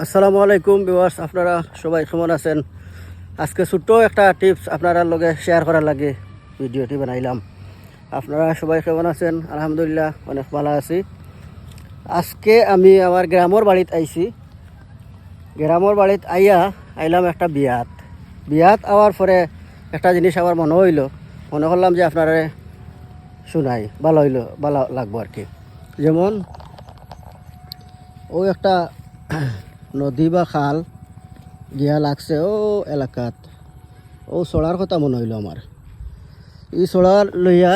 আসসালামু আলাইকুম বিওয়ার্স আপনারা সবাই কেমন আছেন? আজকে ছোট্ট একটা টিপস আপনারা লগে শেয়ার করার লাগে, ভিডিওটি বানাইলাম। আপনারা সবাই কেমন আছেন? আলহামদুলিল্লাহ, অনেক ভালো আছি। আজকে আমি আমার গ্রামের বাড়িত আইছি। গ্রামের বাড়িত আইয়া আইলাম একটা বিয়াত। বিয়াত আওয়ার পরে একটা জিনিস আমার মনে হইল, মনে করলাম যে আপনারা শুনাই, ভালো হইল, ভালো লাগবো আর কি। যেমন, ও একটা নদী বা খাল গিয়া লাগছে, ও এলাকাত। ও চড়ার কথা মনে হইল আমার ই চড়া লইয়া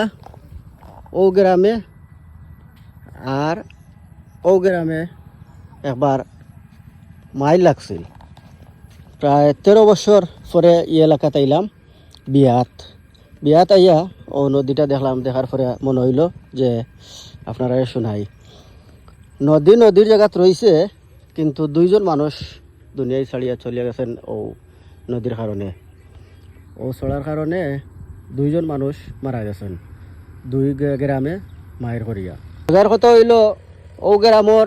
ও গ্রামে আর ও গ্রামে একবার মাইল লাগছিল। প্রায় তেরো বছর পরে ই এলাকাত আইলাম বিয়াত। বিয়াত আইয়া ও নদীটা দেখলাম দেখার পরে মনে হইল যে আপনারা শোনাই। নদী নদীর জায়গাত রয়েছে কিন্তু দুইজন মানুষ দুনিয়ায় ছাড়িয়া চলিয়া গেছেন ও নদীর কারণে ও চলার কারণে দুইজন মানুষ মারা গেছেন। দুই গ্রামে মায়ের করিয়া যার কথা হইল ও গ্রামর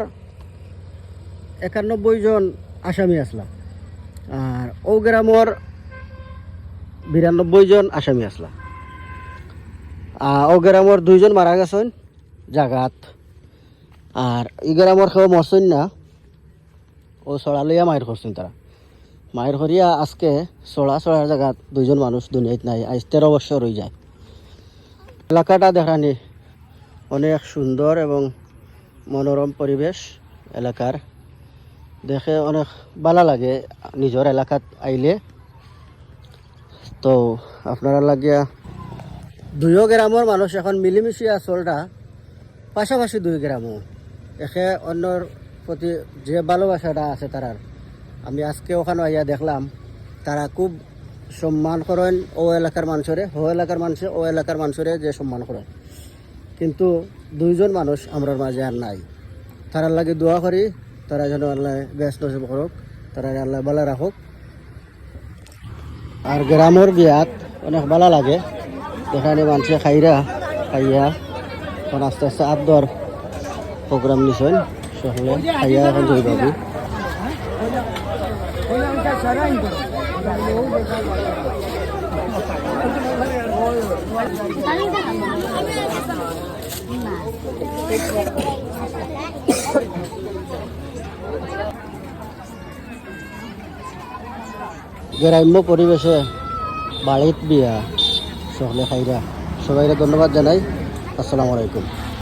একানব্বই জন আসামি আসলা আর ও গ্রামর বিরানব্বই জন আসামি আসলা আর ও গ্রামর দুইজন মারা গেছেন জাগাত। আর ই গ্রামর কেউ মরছেন না ও চড়া লইয়া মায়ের করছেন তারা মায়ের করিয়া আজকে চড়া চড়ার জায়গাত দুইজন মানুষ দুনিয়াত নাই আজ তেরো বছর হয়ে যায়। এলাকাটা দেখানি অনেক সুন্দর এবং মনোরম পরিবেশ এলাকার দেখে অনেক ভালো লাগে নিজের এলাকাত আইলে তো আপনারা লাগিয়া দুইও গ্রামের মানুষ এখন মিলিমিশিয়া চলটা পাশাপাশি দুই গ্রামও একে অন্যর প্রতি যে ভালোবাসাটা আছে তারার। আমি আজকে ওখানে আইয়া দেখলাম, তারা খুব সম্মান করেন ও এলাকার মানুষরে, ও এলাকার মানুষে, ও এলাকার মানুষরে যে সম্মান করেন। কিন্তু দুইজন মানুষ আমরার মাঝে আর নাই। তারার লাগে দোয়া করি, তারা যেন আল্লাহ ব্যস্ত করুক তারা আল্লাহ ভালো রাখুক। আর গ্রামের বিয়াত অনেক ভালো লাগে। এখানে মানুষে খাইরা, খাইয়া আস্তে আস্তে আবদর প্রোগ্রাম নিছেন। সকলে খাইয়া এখন গ্রাম্য পরিবেশে বাড়িত বিয়া সকলে খাইরা। সবাইকে ধন্যবাদ জানাই। আসসালামু আলাইকুম।